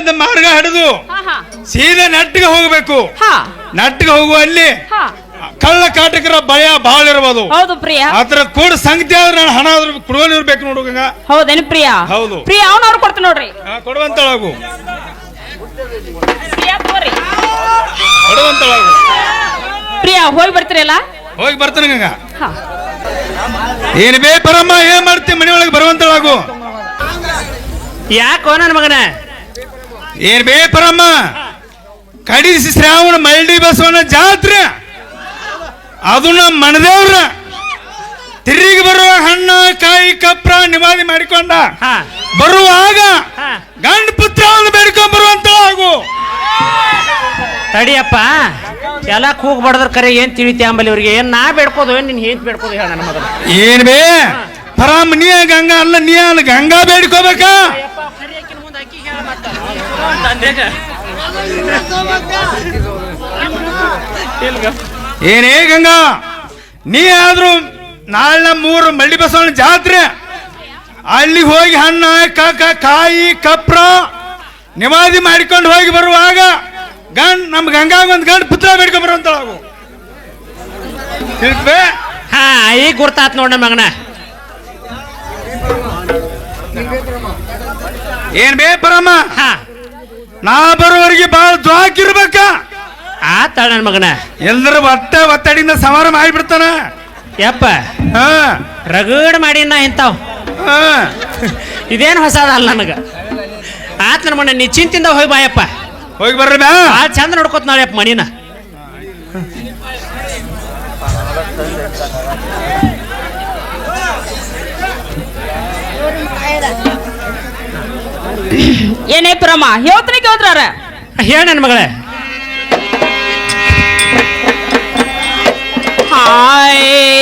ಅಂತ ಮಾರ್ಗ ಹಿಡಿದು ಹಾ ಹಾ. ಸೀದಾ ನಟ್ಟಿಗೆ ಹೋಗಬೇಕು. ನಟ್ಟಿಗೆ ನೆಟ್ಟಿಗೆ ಹೋಗುವ ಅಲ್ಲಿ ಹಾ. ಕಳ್ಳ ಕಾಟಕರ ಭಯ ಬಹಳ ಇರಬಹುದು ಹೌದು ಪ್ರಿಯ. ಆತರ ಕೂಡ ಸಂಗತಿ ಆದ್ರೆ ನಾನು ಹಣ ಆದ್ರೂ ಕೊಡುವಲ್ಲಿ ಇರ್ಬೇಕು ನೋಡು ಗಂಗಾ. ಹೌದೇನು ಪ್ರಿಯ? ಹೌದು. ಪ್ರಿಯ ಅವನವ್ರು ಕೊಡ್ತೀನಿ ನೋಡ್ರಿ. ಹಾ, ಕೊಡುವಂತಳಾಗು. ಪ್ರಿಯ ಹೋಗಿ ಕೊಡುವಂತಳಾಗು. ಪ್ರಿಯ ಹೋಗಿ ಬರ್ತೀರಲ್ಲ ಹೋಗಿ ಬರ್ತಾನೆ ಗಂಗಾ. ಹಾ. ಏನ್ ಬೇ ಪರಮ್ಮ ಏನ್ ಮಾಡ್ತಿ ಮನೆಯೊಳಗೆ ಬರುವಂತಳಾಗು. ಯಾಕೋ ನನ್ನ ಮಗನ? ಏನ್ ಬೇ ಪರಮ್ಮ? ಕಡಿಸಿ ಶ್ರಾವಣ ಮಲ್ಡಿ ಬಸವನ ಜಾತ್ರೆ. ನಮ್ಮ ಮನದೇವ್ರ. ತಿರುಗಿ ಬರುವ ಹಣ್ಣು ಕಾಯಿ ಕಪ್ರ ನಿವಾದಿ ಮಾಡಿಕೊಂಡ. ಬರುವಾಗ ಗಂಡ ಪುತ್ರವನ್ನು ಬೇಡ್ಕೊಂಡ್ ಬರುವಂತಳಾಗು ತಡಿಯಪ್ಪ ಎಲ್ಲ ಕೂಗ್ ಬಡದ್ರ ಕರೆ ಏನ್ ತಿಳಿತಿ ಆಂಬಲಿ ಇವ್ರಿಗೆ ಏನ್ ನಾ ಬೇಡ್ಕೋದು ಏನ್ ನಿನ್ ಏನ್ ಬೇಡ್ಕೋದು ಹೇಳ ನನ್ನ ಮಗನ? ಏನ್ ಬೇ? ಪರಾಮ್ ನೀ ಗಂಗಾ ಅಲ್ಲ ನೀ ಅಲ್ಲ ಗಂಗಾ ಬೇಡ್ಕೋಬೇಕಾ? ಏನೇ ಗಂಗಾ, ನೀ ಆದ್ರೂ ನಾಳೆ ಮೂರು ಮಳ್ಳಿ ಬಸವಣ್ಣ ಜಾತ್ರೆ ಅಲ್ಲಿ ಹೋಗಿ ಹಣ್ಣ, ಕಕ, ಕಾಯಿ, ಕಪ್ರ ನಿವಾದಿ ಮಾಡಿಕೊಂಡು ಹೋಗಿ ಬರುವಾಗ ಗಂಡ್, ನಮ್ ಗಂಗಾಗ ಒಂದ್ ಗಂಡ್ ಪುತ್ರ ಬೇಡ್ಕೊಂಡ್ ತಿಳಿದ್ಬೇ ಹಾ, ಈಗ ಗುರ್ತಾತ್ ನೋಡ ಮಗನ. ಏನ್ ಬೇ ಪರಮ್ಮ ಹಾ. ನಾ ಬರೋವರೆಗೆ ಬಾಳ ದ್ವಾಕಿರ್ಬೇಕ ಆತ ನನ್ನ ಮಗನ. ಎಲ್ಲರೂ ಒತ್ತ ಒತ್ತಡಿಯಿಂದ ಸಮಾರ ಮಾಡಿಬಿಡ್ತಾನ. ಯಪ್ಪ. ಹಾ. ರಗಡ್ ಮಾಡಿ ನಾ ಇಂತಾವ್ ಇದೇನು ಹೊಸದಲ್ಲ ನನಗ. ಆತ ನನ್ನ ಮಗನ ನಿಶ್ಚಿಂತಿಂದ ಹೋಗಿ ಬಾಯಪ್ಪ. ಹೋಗಿ ಬರ್ರಿ ಬ್ಯಾ ಭಾಳ ಚಂದ ನೋಡ್ಕೊತ ನಾಳೆಯಪ್ಪ ಮಣಿನ ಏನೇ ಪ್ರಮ ಹೇಳ್ತೀನಿ ಕೇಳ್ತಾರ ಹೇಳ ನನ್ನ ಮಗಳೇ. ಹಾಯ್.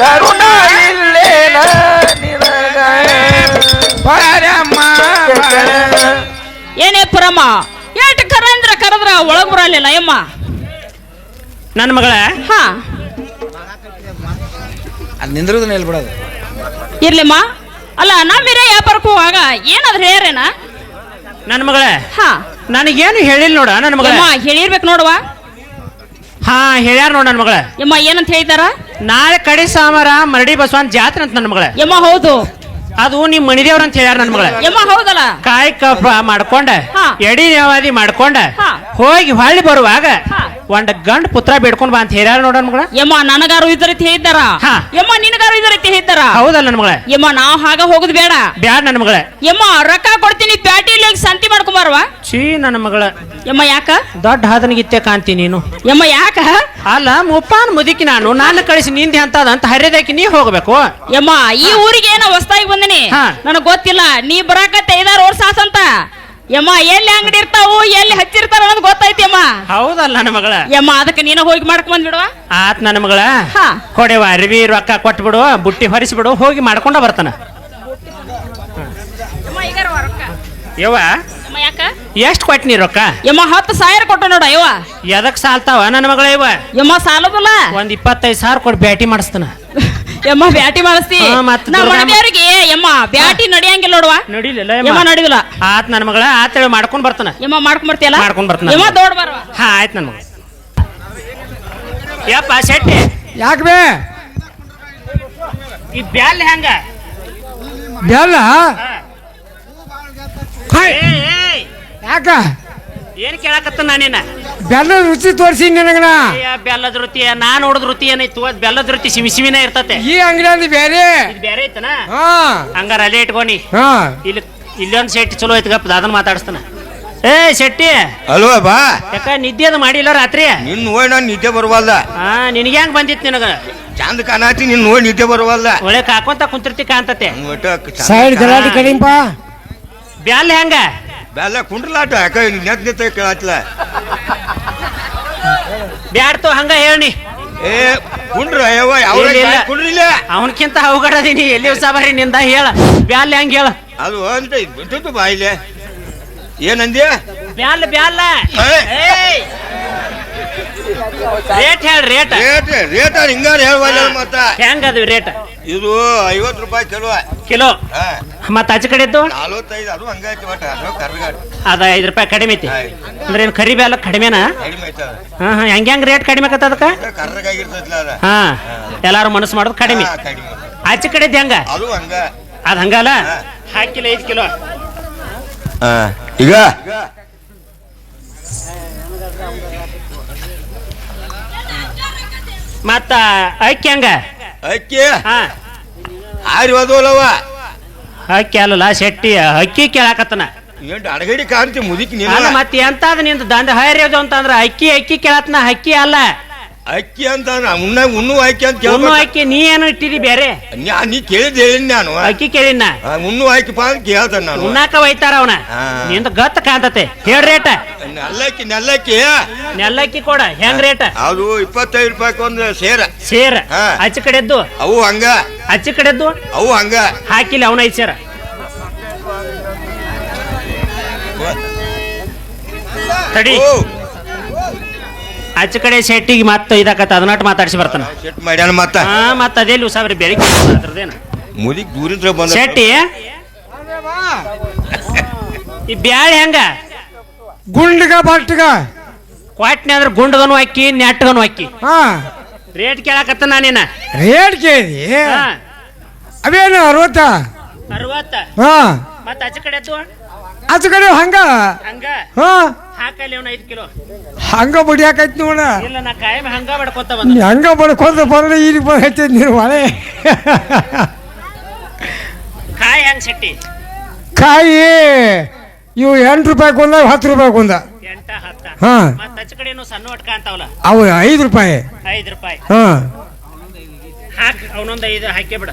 ಕರುಣ ಇಲ್ಲೇನ ನಿನಗ ಪರಮ? ಏನೇ ಪುರಮ್ಮ ಏಟ್ ಕರಂದ್ರ ಕರೆದ್ರ ಒಳಗ್ ಬರಲಿಲ್ಲ ಯಮ್ಮ ನನ್ನ ಮಗಳ? ಹಾ. ಇರ್ಲಿಮ್ಮ. ಅಲ್ಲ ನಮ್ಮ ಬೇರೆ ವ್ಯಾಪಾರಕ್ಕೆ ಹೋಗುವಾಗ ಏನಾದ್ರು ಹೇಳ್ರೇನ? ನನ್ನ ಮಗಳ? ಹಾ. ನನಗೇನು ಹೇಳಿಲ್ಲ ನೋಡ ನನ್ನ ಮಗಳ? ಯಮ್ಮ ಹೇಳಿರ್ಬೇಕು ನೋಡುವ. ಹಾ ಹೇಳ್ಯಾರ ನೋಡ ನನ್ನ ಮಗಳ. ಯಮ್ಮ ಏನಂತ ಹೇಳ್ತಾರ ನಾಳೆ ಕಡೆ ಸಾಮಾರ ಮರಡಿ ಬಸವನ್ ಜಾತ್ರೆ ಅಂತ ನನ್ನ ಮಗಳ. ಯಮ್ಮ ಹೌದು. ಅದು ನಿಮ್ ಮಣಿದೇವ್ರ ಅಂತ ಹೇಳ್ಯಾರ ನನ್ನ ಮಗಳ. ಯಮ್ಮ ಹೌದಲ್ಲ? ಕಾಯಿ ಕಪ್ಪ ಮಾಡ್ಕೊಂಡ. ಎಡಿ ನೇವಾದಿ ಮಾಡ್ಕೊಂಡ ಹೋಗಿ ಹೊಳ್ಳಿ ಬರುವಾಗ. ಒಂದ್ ಗಂಡ ಪುತ್ರ ಬೇಡ್ಕೊಂಡ್ ಬಾ ಅಂತ ಹೇಳ್ಯಾರ ನೋಡೋಣ ಮಗಳ. ಯಮ್ಮ ನನಗಾರು ಇದ ರೀತಿ ಹೇಳಿದ್ದಾರ ಹಾ. ಯಮ್ಮ ನಿನಗಾರು ಇದ ರೀತಿ ಹೇಳಿದ್ದಾರ ಹೌದಲ್ಲ ನನ್ನ ಮಗಳ. ಯಮ್ಮ ನಾವ್ ಹಾಗ ಹೋಗುದು ಬೇಡ. ಬೇಡ ನನ್ನ ಮಗಳ. ಯಮ್ಮ ರೊಕ್ಕ ಕೊಡ್ತೀನಿ ಪ್ಯಾಟಿಲಿ ಹೋಗಿ ಸಂತಿ ಮಾಡ್ಕೊಂಬಾರವ? ಛೀ ನನ್ನ ಮಗಳ. ಯಮ್ಮ ಯಾಕ? ದೊಡ್ಡ ಹಾದನಿಗಿತ್ತೆ ಕಾಂತಿ ನೀನು. ಯಮ್ಮ ಯಾಕ? ಅಲ್ಲ ಮುಪ್ಪಾನ್ ಮುದುಕಿ ನಾನು. ನಾನು ಕಳಿಸಿ ನಿಂದೆ ಅಂತ ಅದಂತ ಹರಿದಾಕಿ ನೀ ಹೋಗ್ಬೇಕು. ಯಮ್ಮ ಈ ಊರಿಗೆ ಏನೋ ಹೊಸ್ತಾಗಿ ಬಂದಿನಿ. ಹಾ. ನನಗ್ ಗೊತ್ತಿಲ್ಲ. ನೀ ಬರಾಕತ್ತೆ ಐದಾರು ವರ್ಷ ಆಸಂತ ಯಮ್ಮ ಎಲ್ಲಿ ಅಂಗಡಿ ಇರ್ತಾವು ಎಲ್ಲಿ ಹಚ್ಚಿರ್ತಾರ ಅನ್ನೋದು ಗೊತ್ತೈತಿ ಅಮ್ಮ ಹೌದಲ್ಲ ನನ್ನ ಮಗಳ. ಯಮ್ಮ ಅದಕ್ಕೆ ನೀನು ಹೋಗಿ ಮಾಡ್ಕೊಂಡ್ ಬಂದ್ಬಿಡುವ. ಆತ್ ನನ್ನ ಮಗಳ. ಹಾ. ಕೊಡೆವ ಅರಿವಿ ರೊಕ್ಕ ಕೊಟ್ಬಿಡು ಬುಟ್ಟಿ ಹೊರಿಸ್ಬಿಡು ಹೋಗಿ ಮಾಡ್ಕೊಂಡ ಬರ್ತಾನ. ಯಮ್ಮ ಈಗಾರ ರೊಕ್ಕ. ಯವ್ವ ಯಮ್ಮ ಯಾಕ? ಎಷ್ಟ್ ಕೊಟ್ಟ ನೀ ರೊಕ್ಕ? ಯಮ್ಮ ಹತ್ತು ಸಾವಿರ ಕೊಟ್ಟ ನೋಡ ಯವ್ವ. ಎದಕ್ ಸಾಲ್ತಾವ ನನ್ನ ಮಗಳ ಇವ ಯಮ್ಮ ಸಾಲದಲ್ಲ. ಒಂದ್ ಇಪ್ಪತ್ತೈದು ಸಾವಿರ ಕೊಟ್ಟು ಬ್ಯಾಟಿ ಮಾಡಿಸ್ತಾನ. ಯಮ್ಮ ಬ್ಯಾಟಿ ಮಾಡಿಸ್ತಿ? ಹಾ, ಮತ್ತ್ ನಮ್ಮ ದುರ್ಗಮ್ಮ- ಮನೆದೇವ್ರಿಗೆ ಯಮ್ಮ ಬ್ಯಾಟಿ ನಡಿಯಂಗಿಲ್ಲ ನೋಡುವ. ನಡಿಲಿಲ್ಲ ಯಮ್ಮ ನಡಿದಿಲ್ಲ ಆತ್ ನನ್ನ ಮಗಳ ಆತೇಳಿ ಮಾಡ್ಕೊಂಡು ಬರ್ತಾನ. ಯಮ್ಮ ಮಾಡ್ಕೊಂಡು ಬರ್ತೀಯಲ್ಲ? ಮಾಡ್ಕೊಂಡ್ ಬರ್ತೀನಿ. ಯಮ್ಮ ದೊಡ್ಡ ಬರುವ. ಹಾ ಆಯ್ತು ನನ್ನ ಮಗ ಯಪ್ಪ ಶೆಟ್ಟಿ. ಯಾಕೆ ಬೇ? ಈ ಬ್ಯಾಲ್ ಹೆಂಗ? ಬೆಲ್ಲ ಹಾಯ್. ಏಯ್, ಏಯ್, ಯಾಕ? ಏನ್ ಕೇಳಕತ್ತ ನಾನೇನ? ಬೆಲ್ಲದ ರುಚಿ ತೋರಿಸಿ ನಿನಗನ. ಅಯ್ಯ, ಬೆಲ್ಲದ ರುತಿ ನಾ ನೋಡಿದ ರುಚಿ ಏನೈತು ಬೆಲ್ಲದ ರುಚಿ ಸಿಮಿ ಸಿಮಿನ ಇರ್ತತೆ. ಈ ಅಂಗಡಿಯಲ್ಲಿ ಬೇರೆ ಇದು ಬೇರೆ ಐತನ? ಹಾ. ಹಂಗಾರ ಅಲ್ಲೇ ಇಟ್ಕೊನಿ ಹಾ. ಇಲ್ಲಿ ಇಲ್ಲೊಂದ್ ಶೆಟ್ಟಿ ಚಲೋ ಐತಿ ಗಪ್ಪ ಅದನ್ನ ಮಾತಾಡಿಸ್ತಾನ. ಏ ಶೆಟ್ಟಿ. ಅಲ್ವಾ ಬಾ ಯಾಕ ನಿದ್ದೆ ಅದು ಮಾಡಿಲ್ಲ ರಾತ್ರಿ? ನಿನ್ ನೋಡಿ ನಾನು ನಿದ್ದೆ ಬರವಲ್ದ. ಹಾ ನಿನಗೆ ಹೆಂಗ್ ಬಂದಿತ್ತು ನಿನಗ? ಚಂದ ಕಾಣಾತಿ ನಿನ್ ನೋಡಿ ನಿದ್ದೆ ಬರವಲ್ದ. ಒಳ್ಳೆ ಕಾಕೊಂತ ಕುಂತಿರ್ತಿ ಕಾಂತತೆ ಒಟ್ಟ ಚಂದ ಸೈಡ್ ಗಲಾಟೆ ಬ್ಯಾಲ್ ಹೆಂಗ? ಬೆಲ್ಲ ಕುಂಡ್ರಲಾಟ ಯಾಕ? ನೆತ್ ನಿಂತ ಕೇಳತ್ಲ. ಬ್ಯಾಡ್ತು ಹಂಗ ಹೇಳಿ ಏ ಕುಂಡ್ರ ಯಾವ ಇಲ್ಲ, ಇಲ್ಲ. ಕುಂಡ್ರಿಲ್ಲ ಅವನಕ್ಕಿಂತ ಅವಗಡದೀನಿ ಎಲ್ಲಿ ಸಾಬಾರಿ ನಿಂದ ಹೇಳ. ಬ್ಯಾಲ್ ಹೆಂಗ್ ಹೇಳ. ಅದು ಅಂತ ಬಿಟ್ಟಿದ್ದು ಬಾಯಿಲೆ. ಏನಂದ್ಯ? ಬ್ಯಾಲ್ ಬ್ಯಾಲ್ ಏಯ್. ರೇಟ್ ಹೇಳಿ ರೇಟ್. ರೇಟ್ ರೇಟ್ ಹಿಂಗಾರ ಹೇಳ್ವಲ್ಲ ಮತ್ತ. ಹೆಂಗ ಅದು ರೇಟ್? ಇದು ಐವತ್ತು ರೂಪಾಯಿ ಕಿಲೋ. ಕಿಲೋ? ಹಾ. ಮತ್ತ ಆಚೆ ಕಡೆದ್ದು? ನಲವತ್ತೈದು ಅದು ಹಂಗಾಯ್ತು ಬಟ್ ಅದು ಐದು ರೂಪಾಯಿ ಕಡಿಮೆ ಐತಿ. ಅಂದ್ರೆ ಏನು ಕರಿ ಅಲ್ಲ ಕಡಿಮೆನಾ? ಹಾ ಹಾ. ಹೆಂಗ ಹೆಂಗ ರೇಟ್ ಕಡಿಮೆ ಆಕತ್ತ ಅದಕ್ಕ ಹಾ. ಎಲ್ಲಾರು ಮನಸ್ಸು ಮಾಡೋದು ಕಡಿಮೆ. ಆಚೆ ಕಡೆ ಇದ್ದು ಹೆಂಗ? ಅದು ಹಂಗ. ಅದು ಹಂಗಲ್ಲ? ಹಾಕಿಲ್ಲ ಐದು ಕಿಲೋ. ಈಗ? ಮತ್ತ ಅಕ್ಕಿ ಹಂಗ? ಅಕ್ಕಿ? ಹಾ. ಆರಿ ಅಕ್ಕಿ ಅಲ್ಲಲ್ಲ ಶೆಟ್ಟಿ ಅಕ್ಕಿ ಕೇಳಾಕತ್ತನ. ಏನ್ ಅಡಗಡಿ ಕಾಣ್ತಿ ಮುದುಕಿ ನೀನು? ಅಲ್ಲ ಮತ್ತೆ ಎಂತಾದ ನಿಂದ ದಂಡ ಹೈರ್ಯದು ಅಂತಂದ್ರ ಅಕ್ಕಿ ಅಕ್ಕಿ ಕೇಳತ್ನ ಅಕ್ಕಿ ಅಲ್ಲ. ಅಕ್ಕಿ ಅಂತ ಉಣ್ಣ ಉಣ್ಣು ಅಕ್ಕಿ ಅಂತ ಉಣ್ಣು ಕೇಳ್ಬೇಕು ಅಕ್ಕಿ ನೀ ಏನು ಇಟ್ಟಿದಿ ಬೇರೆ? ನೀ ಕೇಳಿದ್ ಹೇಳಿನ್ ನಾನು. ಅಕ್ಕಿ ಕೇಳಿನ ಉಣ್ಣು ಅಕ್ಕಿಪ್ಪ ಅಂತ ಕೇಳ್ತಾನ ನಾನು. ಉಣ್ಣಾಕ ಒಯ್ತಾರ ಅವನ. ನಿಂದ ಗತ್ತ ಕಾಂತತೆ ಹೇಳ ರೇಟ ನೆಲ್ಲಕ್ಕಿ ನೆಲ್ಲಕ್ಕಿ. ನೆಲ್ಲಕ್ಕಿ ಕೊಡ. ಹೆಂಗ್ ರೇಟ ಅದು ಇಪ್ಪತ್ತೈದು ರೂಪಾಯಿ ಒಂದು ಸೇರ. ಸೇರ. ಅಚ್ಚ ಕಡೆದ್ದು? ಅವು ಹಂಗ. ಅಚ್ಚ ಕಡೆದ್ದು? ಅವು ಹಂಗ. ಹಾಕಿಲ್ಲ ಅವನ ಐಸರ ಸೇರ. ತಡಿ. ಆಚೆ ಕಡೆ ಶೆಟ್ಟಿಗೆ ಮತ್ತ ಇದಾಕತ್ತ ಅದನ್ನಾಟ ಮಾತಾಡಿಸಿ ಬರ್ತಾನ. ಸೆಟ್ ಮಾಡ್ಯಾನ ಮತ್ತ? ಹಾ ಮತ್ತ ಅದೇಲಿ ಉಸಾಬ್ರಿ ಬೆಳಿಗ್ಗೆ ಅದ್ರದ್ದೇನ? ದೂರಿಂದ ಬಂದ ಶೆಟ್ಟಿ? ಈ ಬ್ಯಾಳಿ ಹೆಂಗ? ಗುಂಡ್ಗ ಬಟ್ಗ ಕ್ವಾಟ್ನಿ ಅಂದ್ರೆ ಗುಂಡ್ಗನು ಅಕ್ಕಿ ನೆಟ್ಟಗನು ಅಕ್ಕಿ. ಹಾ. ರೇಟ್ ಕೇಳಾಕತ್ತ ನಾನೇನ? ರೇಟ್ ಕೇಳಿ. ಹಾ. ಅವೇನು ಅರವತ್ತ? ಅರವತ್ತ? ಹಾ. ಮತ್ತೆ ಆಚೆ ಕಡೆ ಅಚ್ಚ ಆಚೆ ಕಡೆ ಹಂಗ? ಹಂಗ? ಹಾ. ಅವನ ಐದು ಕಿಲೋ. ಹಂಗ ಬಡಿಯಾಕೈತಿ ನೋಡ ಇಲ್ಲ ನಾ ಕಾಯಂ ಹಂಗ ಬಡ್ಕೊತ ನೀ ಬಂದ ಹಂಗ ಬಡ್ಕೊಂತ ಬರಲಿ ಇಲ್ಲಿ ಬಂದೈತಿ ನೀನು ಮಳೆ. ಕಾಯಿ ಹೆಂಗ್ ಶೆಟ್ಟಿ? ಕಾಯಿ ಇವು ಎಂಟು ರೂಪಾಯಿ ಕೊಂದ ಹತ್ತು ರೂಪಾಯಿ ಕೊಂದ. ಎಂಟ ಹತ್ತ. ಹಾ. ಮತ್ತ ಕಡೆನು ಸಣ್ಣ ಒಟ್ಕ ಅಂತಾವಲ್ಲ? ಅವು ಐದು ರೂಪಾಯಿ. ಐದು ರೂಪಾಯಿ. ಹಾ. ಹಾಕಿ ಅವನೊಂದು ಐದು ಹಾಕಿ ಬಿಡ.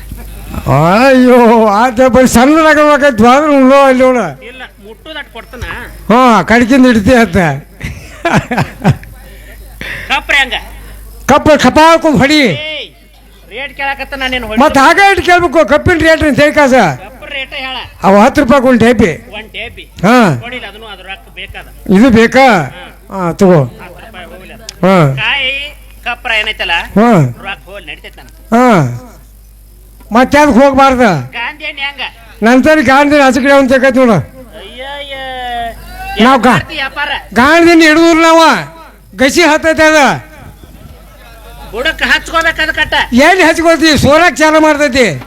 ಅಯ್ಯೋ ಆತ ಬರೀ ಸಣ್ಣದಾಗಬೇಕೈತಿ ಆದ್ರೆ ಉಳ್ಳೋ ಅಲ್ಲಿ ನೋಡ. ಇಲ್ಲ ಮುಟ್ಟುದಟ್ ಕೊಡ್ತಾನ. ಹಾ ಕಡ್ಕಿಂದ ಹಿಡಿತಿ ಅಂತ ಕಪ್ಪ ಹಂಗ. ಕಪ್ಪ ಕಪಾಳ್ಕೊಂಡ್ ಹೊಡಿ. ಏಯ್ ರೇಟ್ ಕೇಳಾಕತ್ತ ನಾನೇನು ಮತ್ತೆ ಹಾಗೆ ಇಟ್ಟು ಕೇಳ್ಬೇಕು ಕಪ್ಪಿನ ರೇಟ್ ಅಂತ ಕಾಸ. ರೇಟ್ ಹೇಳ. ಅವು ಹತ್ತು ರೂಪಾಯಿ ಒಂದು ಟೈಪಿ. ಹಾಂ. ನೋಡಿಲ್ಲ ಅದನ್ನು ಅದ್ರ ರೊಕ್ಕ ಬೇಕಾದ. ಇದು ಬೇಕಾ? ಹಾಂ. ತಗೋ. ಹಾಂ. ಕಾಯಿ ಕಪ್ರ ಏನೈತಲ್ಲ ಹಾ. ರೊಕ್ಕ ನಡಿತೈತೆ ಹಾ. ಮತ್ತೆ ಅದಕ್ಕೆ ಹೋಗ್ಬಾರ್ದು? ಗಾಂಧಿ ಹೆಂಗ. ನಂತರ ಗಾಂಧಿ ಆಚೆ ಅಂತ ಒಂದು ತೆಗತ್ ನೋಡು. ಅಯ್ಯಯ್ಯ. ನಾವ್ ಗಾ- ವ್ಯಾಪಾರ ಗಾಂಧಿನ ಹಿಡಿದ್ರು ನಾವು. ಗಸಿ ಹತ್ತೈತೆ ಅದ. ಬುಡಕ್ ಹಚ್ಕೋಬೇಕದ ಕಟ್ಟ. ಎಲ್ಲಿ ಹಚ್ಕೊಳ್ತೀವಿ? ಸೋರಕ್ ಚಾಲ ಮಾಡ್ತೈತಿ.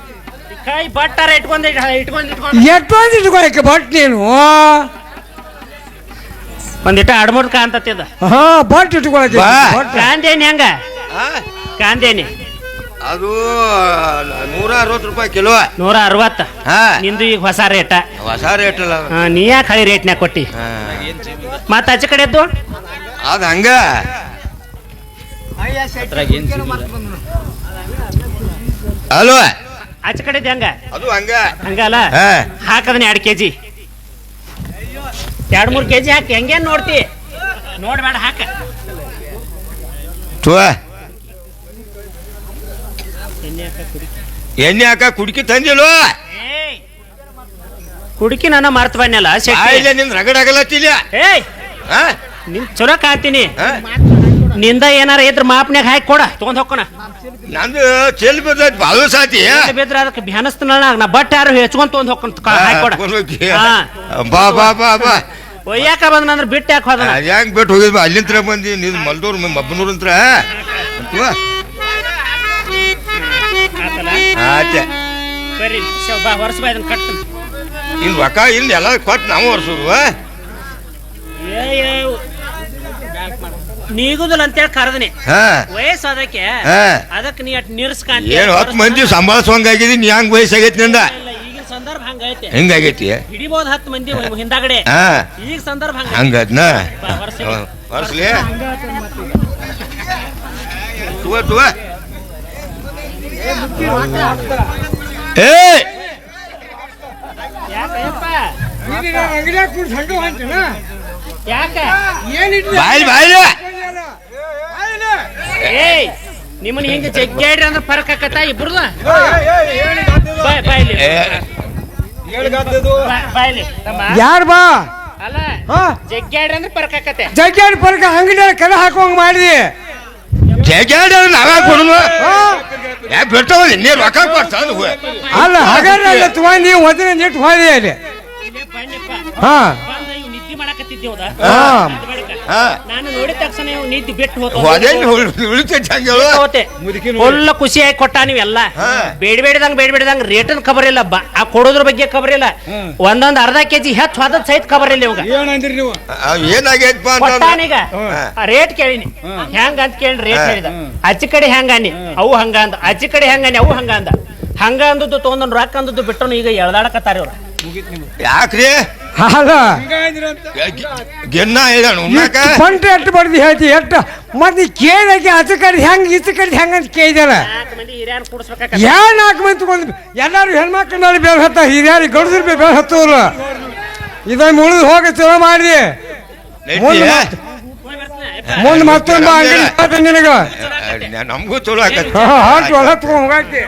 ಕೈ ಬಟ್ಟಾರ ಇಟ್ಕೊಂಡ್ ಇಟ್- ಇಟ್ಕೊಂಡ್ ಇಟ್ಕೊಂಡ್. ಎಷ್ಟೊಂದು ಇಟ್ಕೊಳಕ್ಕೆ ಬಟ್ ನೀನು? ಒಂದಿಟ ಅಡ್ಮೂರ್ ಕಾಂತತ್ತಿದ ಹಾ ಬಟ್ ಇಟ್ಕೊಳಕ್ಕೆ ಬಾ. ಬಟ್. ಗಾಂಧಿ ಎಣ್ಣೆ ಹೆಂಗ? ಗಾಂಧಿ ಎಣ್ಣೆ ಅದು ನೂರ ಅರವತ್ತು ರೂಪಾಯಿ ಕಿಲೋ. ನೂರ ಅರವತ್ತು ಹಾ. ನಿಂದು ಈಗ ಹೊಸ ರೇಟ. ಹೊಸ ರೇಟ್ ಅಲ್ಲ ಅದು. ಹಾ, ನೀ ಯಾಕೆ ಹಳಿ ರೇಟ್ನ್ಯಾಗ ಕೊಟ್ಟಿ? ಹಾ. ಮತ್ತ ಆಚೆ ಕಡೆ ಎದ್ದು. ಅದು ಹಂಗ. ಅಲ್ವ ಆಚೆ ಕಡೆ ಹೆಂಗ. ಅದು ಹಂಗ. ಹಂಗಲ್ಲ ಹಾ. ಹಾಕದನ್ನ ಎರಡು ಕೆಜಿ. ಎರಡು ಮೂರು ಕೆಜಿ ಹಾಕಿ ಹೆಂಗೇನ್ ನೋಡ್ತಿ? ನೋಡ್ಬೇಡ ಹಾಕ. ತೋ ಎಣ್ಣೆ ಹಾಕ ಕುಡ್ಕಿ ತಂದಿಲ್ವ? ಕುಡ್ಕಿ ನನ್ನ ಮರ್ತ ಬನ್ನಲ್ಲ ಆಯ್ಲೆ ನಿನ್ ರಗಡ್ ಆಗಲ್ಲ ಏಯ್! ನಿನ್ ಚಲೋ ಕಾತೀನಿ? ನಿಂದ ಏನಾರ ಇದ್ರ ಮಾಪ್ನ್ಯಾಗ ಹಾಕಿ ಕೊಡ ತಗೊಂಡ್ ಹೋಗೋಣ ನಂದು ಚೆಲ್ ಬಿದ್ದೈತಿ ಬಾಳು ಸಾತಿ. ಬಿದ್ರ ಅದಕ್ಕೆ ಬ್ಯಾನಸ್ತನ ನಾ ಬಟ್ ಯಾರು ಹೆಚ್ಕೊಂಡ್ ತಗೊಂಡ್ ಹೋಗ್ಕೊಂತ ಹಾಕಿ ಕೊಡ. ಬಾ ಬಾ ಬಾ ಬಾ. ಒಯ್ಯಾಕ ಬಂದ್ರ ಬಿಟ್ಟು ಯಾಕೆ ಅದ್ ಹೆಂಗ್ ಬಿಟ್ಟು ಹೋಗಿದ್ವಿ ಅಲ್ಲಿಂತ್ರ ಬಂದಿ ನೀನ್ ಮಲ್ದೂರ್ ಮಬ್ಬನೂರ್ ಅಂತ ಆಚೆ ಬರ್ರಿ ಬಾ ವರ್ಷ ಬಾ ಇದನ್ನ ಕಟ್ ಇಲ್ಲಿ ರೊಕ್ಕ ಇನ್ ಎಲ್ಲ ಕೊಟ್ಟು ನಾವು ವರ್ಷರು ನೀಗುದಿಲ್ಲ ಅಂತೇಳಿ ಕರೆದನಿ. ಹಾ. ವಯಸ್ಸು ಅದಕ್ಕೆ. ಹಾ. ಅದಕ್ಕೆ ನೀ ಅಟ್ ನಿರ್ಸ್ಕಂತ. ಏನ್ ಹತ್ತು ಮಂದಿ ಸಂಭಾಳಿಸುವಂಗಾಗಿದಿ ನೀ ಹಂಗ್ ವಯಸ್ಸಾಗೈತಿ ನಿಂದ? ಈಗಿನ ಸಂದರ್ಭ ಹಂಗೈತೆ. ಹೆಂಗಾಗೈತಿ? ಹಿಡಿಬಹುದು ಹತ್ತು ಮಂದಿ ಹಿಂದಾಗಡೆ. ಹಾ. ಈಗ ಸಂದರ್ಭ ಹಂಗ ಹಂಗದ್ನ? ತುವ ತುವ ಏ ಯಾಕಪ್ಪ ನೀನು ಅಂಗಡ್ಯಾಗ ಕೂಡ್ಸ್ ಹಂಗ ಹೊಂಟೇನ? ಯಾಕ ಏನಿಟ್ರಿ? ಬಾಯ್ಲಿ ಬಾಯ್ಲಿ! ಏಯ್ ನಿಮ್ಮನ್ನ ಹಿಂಗ ಜಗ್ಗಾಡ್ರಿ ಅಂದ್ರೆ ಫರಕ್ ಆಕತ್ತ ಇಬ್ರದ? ಬಾಯ್ಲಿ. ಏ, ಯಾರ್ ಬಾ? ಅಲ್ಲ ಜಗ್ಗಾಡ್ರಿ ಅಂದ್ರೆ ಫರಕ್ ಆಕತ್ತೆ. ಜಗ್ಗಾಡಿ ಪರ್ಕ ಅಂಗಡಿ ಕದ ಹಾಕುವಂಗ ಮಾಡಿದಿ. ಜಗ್ಯಾಡ ನಾವೇ? ಯಾಕೆ ಬಿಡ್ತಾವಲ್ಲ ನೀ ರೊಕ್ಕ ಕೊಡ್ತಾನು ಅಲ್ಲ ಹಾಗಾದ್ರೆ ತಗೊಂಡು ನೀವು ಒಂದಿನ ನಿಟ್ಟು ಹೋದಿ ಅಲ್ಲಿ ಹಾ ನಾನು ನೋಡಿದ ತಕ್ಷಣ ನಿದ್ದೆ ಬಿಟ್ಟು ಫುಲ್ ಖುಷಿಯಾಗಿ ಕೊಟ್ಟ ನೀವೆಲ್ಲ. ಎಲ್ಲಾ ಬೇಡ ಬೇಡದಂಗ ಬೇಡ ಬೇಡದಂಗ ರೇಟನ್ ಖಬರ್ ಇಲ್ಲ. ಆ ಕೊಡೋದ್ರ ಬಗ್ಗೆ ಖಬರ್ ಇಲ್ಲ. ಒಂದೊಂದ್ ಅರ್ಧ ಕೆಜಿ ಹೆಚ್ಚು ಹೋದ ಸಹಿತ ಖಬರ್ ಇಲ್ಲ ಇವಾಗ. ಏನಂದ್ರಿ ನೀವು? ಕೊಟ್ಟಾನೀಗ ಆ ರೇಟ್ ಕೇಳಿನಿ. ಹೆಂಗ ಅಂತ ಕೇಳಿ ರೇಟ್ ಹೇಳಿದ. ಅಚ್ಚಿ ಕಡೆ ಹೆಂಗ ಅನ್ನಿ. ಅವು ಹಂಗ ಅಂದ. ಅಚ್ಚಿ ಕಡೆ ಹೆಂಗ ಅನ್ನಿ. ಅವು ಹಂಗ ಅಂದ. ಹಂಗ ಅಂದದ್ದು ತೊಗೊಂಡ್ ರೊಕ್ಕ ಅಂದದ್ದು ಬಿಟ್ಟನು ಈಗ ಎಳ್ದಾಡಕತ್ತಾರ ಇವ್ರು. ಯಾಕ್ರಿ? ಅಲ್ಲ ಗೆನ್ನ ಇದಾನ ಉಣ್ಣಾಕ ಪಂಟ ಎಟ್ಟು ಬಡ್ದು ಹೇಳ್ತಿ? ಎಟ್ಟು ಮತ್ತೆ ಕೇಳಕ್ಕೆ ಆಚೆ ಕಡೆ ಹೆಂಗ್ ಇತ್ತ ಕಡೆ ಹೆಂಗ್ ಅಂತ ಕೇಳಿದಾರ ಯಾ ನಾಲ್ಕು ಮಂದಿ ತಗೊಂಡ್ ಎಲ್ಲಾರು ಹೆಣ್ಮಕ್ಳನ್ನ ಬೇರೆ ಹತ್ತ ಹಿರಿಯರಿ ಗಂಡಸ್ರು ಬೇರೆ ಹತ್ತವ್ರು ಇದನ್ನ ಮುಳಿದು ಹೋಗಿ ಚಲೋ ಮಾಡಿ ಮುಂದೆ ಮತ್ತ್- ಮುಂದೆ ಮತ್ತೊಂದು ಅಂಗಡಿ ಮಾಡ್ದೆ ನಿನಗ. ನಮಗೂ ಚಲೋ ಆಗತ್ತೆ. ಹಾ ತಗೊಂಡ್ ಹೋಗಾಕಿ.